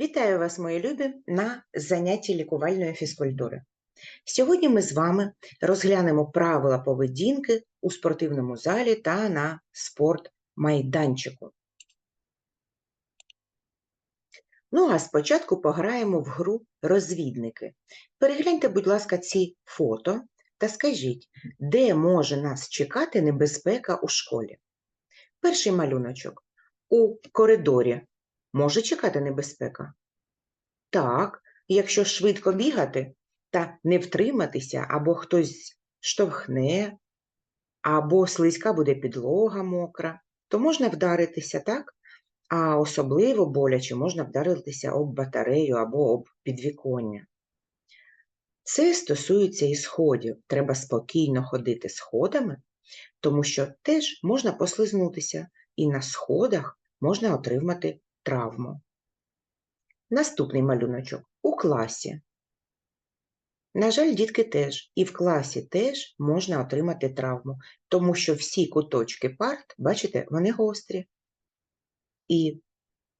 Вітаю вас, мої любі, на занятті лікувальної фізкультури. Сьогодні ми з вами розглянемо правила поведінки у спортивному залі та на спортмайданчику. Ну, а спочатку пограємо в гру розвідники. Перегляньте, будь ласка, ці фото та скажіть, де може нас чекати небезпека у школі? Перший малюночок. У коридорі може чекати небезпека? Так, якщо швидко бігати та не втриматися, або хтось штовхне, або слизька буде підлога мокра, то можна вдаритися, так? А особливо боляче можна вдаритися об батарею або об підвіконня. Це стосується і сходів. Треба спокійно ходити сходами, тому що теж можна послизнутися, і на сходах можна отримати травму. Наступний малюночок у класі. На жаль, дітки теж, і в класі теж можна отримати травму, тому що всі куточки парт, бачите, вони гострі. І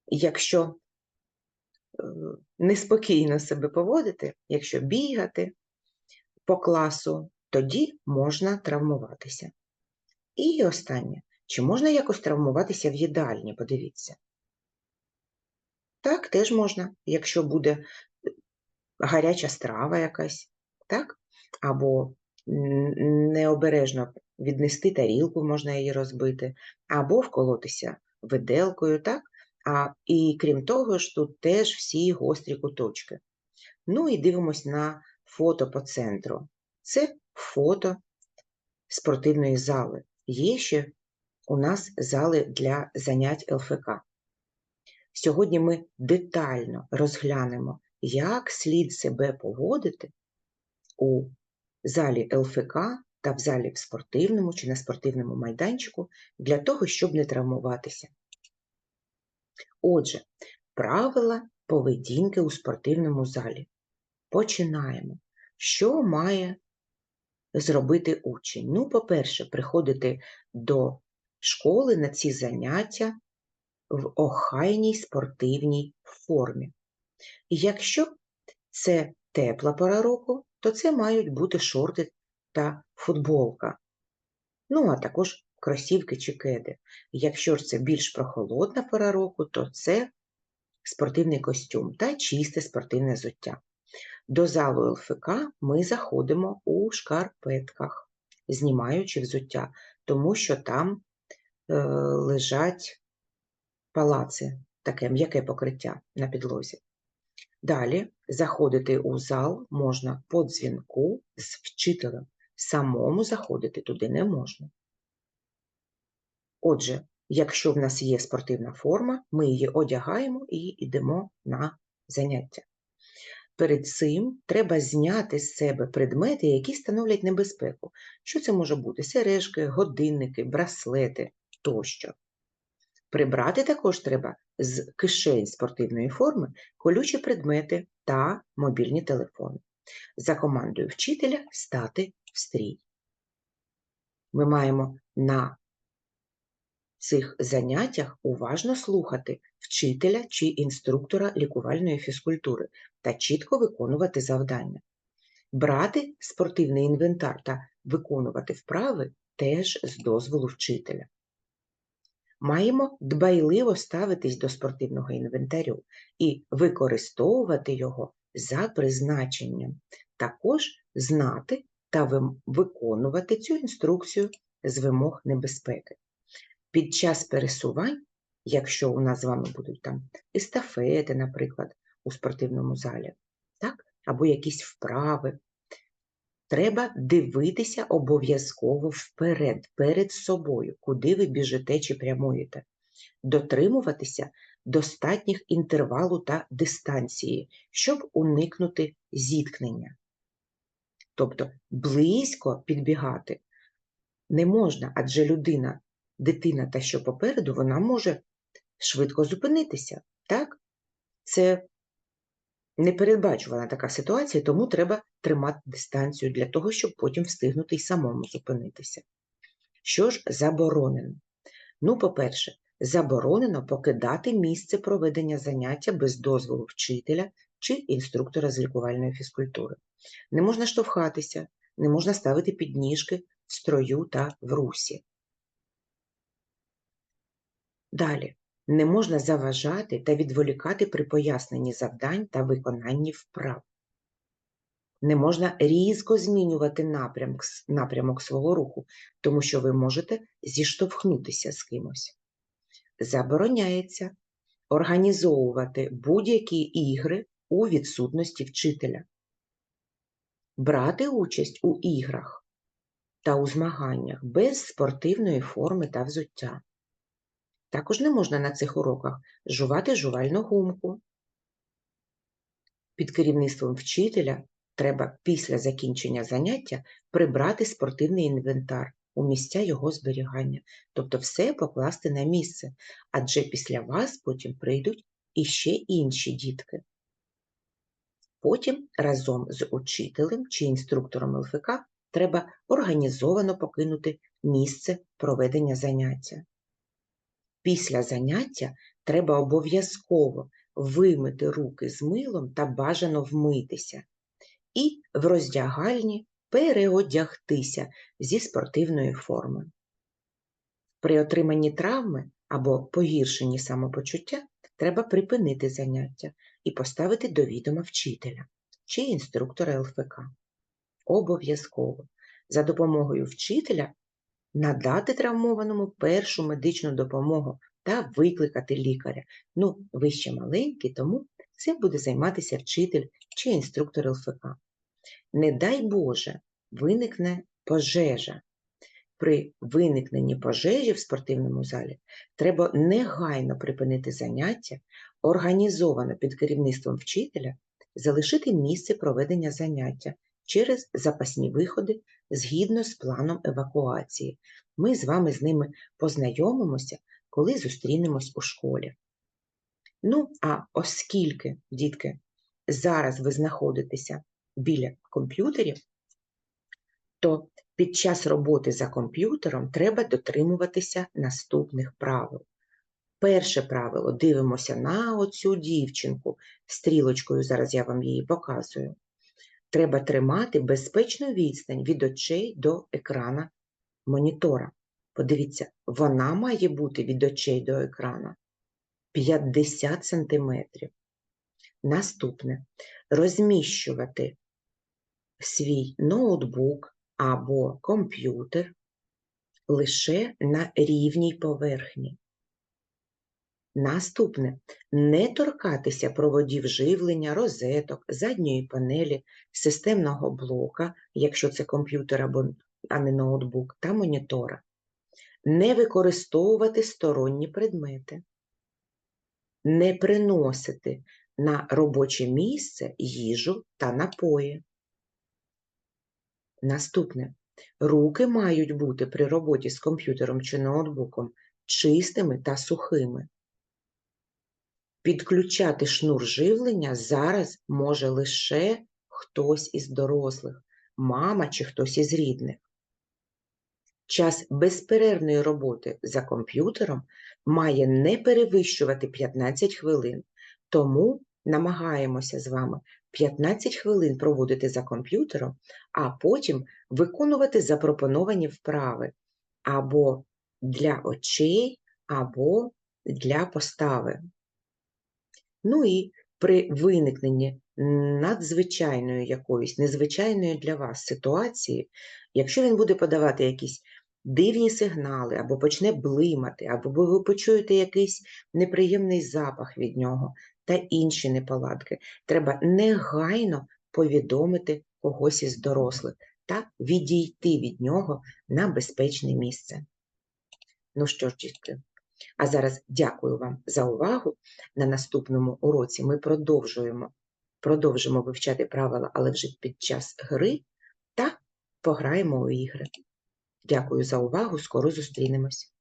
якщо е, неспокійно себе поводити, якщо бігати по класу, тоді можна травмуватися. І останнє, чи можна якось травмуватися в їдальні, подивіться. Так, теж можна, якщо буде е, гаряча страва якась, так? Або необережно віднести тарілку, можна її розбити, або вколотися виделкою, так? А, І крім того ж, тут теж всі гострі куточки. Ну і дивимось на фото по центру. Це фото спортивної зали. Є ще у нас зали для занять ЛФК. Сьогодні ми детально розглянемо, як слід себе поводити у залі ЛФК та в залі в спортивному чи на спортивному майданчику для того, щоб не травмуватися. Отже, правила поведінки у спортивному залі. Починаємо. Що має зробити учень? Ну, по-перше, приходити до школи на ці заняття в охайній спортивній формі. Якщо це тепла пора року, то це мають бути шорти та футболка. Ну, а також кросівки чи кеди. Якщо ж це більш прохолодна пора року, то це спортивний костюм та чисте спортивне взуття. До залу ЛФК ми заходимо у шкарпетках, знімаючи взуття, тому що там е, лежать палаци, таке м'яке покриття на підлозі. Далі заходити у зал можна по дзвінку з вчителем. Самому заходити туди не можна. Отже, якщо в нас є спортивна форма, ми її одягаємо і йдемо на заняття. Перед цим треба зняти з себе предмети, які становлять небезпеку. Що це може бути? Сережки, годинники, браслети тощо. Прибрати також треба з кишень спортивної форми колючі предмети та мобільні телефони. За командою вчителя стати в стрій. Ми маємо на цих заняттях уважно слухати вчителя чи інструктора лікувальної фізкультури та чітко виконувати завдання. Брати спортивний інвентар та виконувати вправи теж з дозволу вчителя. Маємо дбайливо ставитись до спортивного інвентарю і використовувати його за призначенням, також знати та виконувати цю інструкцію з вимог небезпеки. Під час пересувань, якщо у нас з вами будуть там естафети, наприклад, у спортивному залі, так? або якісь вправи, Треба дивитися обов'язково вперед, перед собою, куди ви біжите чи прямуєте, дотримуватися достатніх інтервалу та дистанції, щоб уникнути зіткнення. Тобто близько підбігати не можна, адже людина, дитина та що попереду, вона може швидко зупинитися. Так? Це непередбачувана така ситуація, тому треба тримати дистанцію для того, щоб потім встигнути й самому зупинитися. Що ж заборонено? Ну, по-перше, Заборонено покидати місце проведення заняття без дозволу вчителя чи інструктора з лікувальної фізкультури. Не можна штовхатися, не можна ставити підніжки в строю та в русі. Далі. Не можна заважати та відволікати при поясненні завдань та виконанні вправ. Не можна різко змінювати напрямок, напрямок свого руху, тому що ви можете зіштовхнутися з кимось. Забороняється організовувати будь-які ігри у відсутності вчителя, брати участь у іграх та у змаганнях без спортивної форми та взуття. Також не можна на цих уроках жувати жувальну гумку. Під керівництвом вчителя треба після закінчення заняття прибрати спортивний інвентар у місця його зберігання, тобто все покласти на місце, адже після вас потім прийдуть іще інші дітки. Потім разом з учителем чи інструктором ЛФК треба організовано покинути місце проведення заняття. Після заняття треба обов'язково вимити руки з милом та бажано вмитися і в роздягальні переодягтися зі спортивної форми. При отриманні травми або погіршенні самопочуття треба припинити заняття і поставити до відома вчителя чи інструктора ЛФК. Обов'язково за допомогою вчителя надати травмованому першу медичну допомогу та викликати лікаря. Ну, ви ще маленькі, тому цим буде займатися вчитель чи інструктор ЛФК. Не дай Боже, виникне пожежа. При виникненні пожежі в спортивному залі треба негайно припинити заняття, організовано під керівництвом вчителя, залишити місце проведення заняття через запасні виходи згідно з планом евакуації. Ми з вами з ними познайомимося, коли зустрінемось у школі. Ну, а оскільки, дітки, зараз ви знаходитеся біля комп'ютерів, то під час роботи за комп'ютером треба дотримуватися наступних правил. Перше правило дивимося на оцю дівчинку стрілочкою, зараз я вам її показую. Треба тримати безпечну відстань від очей до екрана монітора. Подивіться, вона має бути від очей до екрана 50 см. Наступне розміщувати свій ноутбук або комп'ютер лише на рівній поверхні. Наступне не торкатися проводів живлення, розеток, задньої панелі, системного блока, якщо це комп'ютер або а не ноутбук, та монітора. Не використовувати сторонні предмети. Не приносити на робоче місце їжу та напої. Наступне. Руки мають бути при роботі з комп'ютером чи ноутбуком чистими та сухими. Підключати шнур живлення зараз може лише хтось із дорослих, мама чи хтось із рідних. Час безперервної роботи за комп'ютером має не перевищувати 15 хвилин, тому намагаємося з вами 15 хвилин проводити за комп'ютером, а потім виконувати запропоновані вправи або для очей, або для постави. Ну і при виникненні надзвичайної якоїсь, незвичайної для вас ситуації, якщо він буде подавати якісь дивні сигнали, або почне блимати, або ви почуєте якийсь неприємний запах від нього та інші неполадки, треба негайно повідомити когось із дорослих та відійти від нього на безпечне місце. Ну що ж, дітки, а зараз дякую вам за увагу. На наступному уроці ми продовжуємо, продовжимо вивчати правила, але вже під час гри та пограємо у ігри. Дякую за увагу, скоро зустрінемось.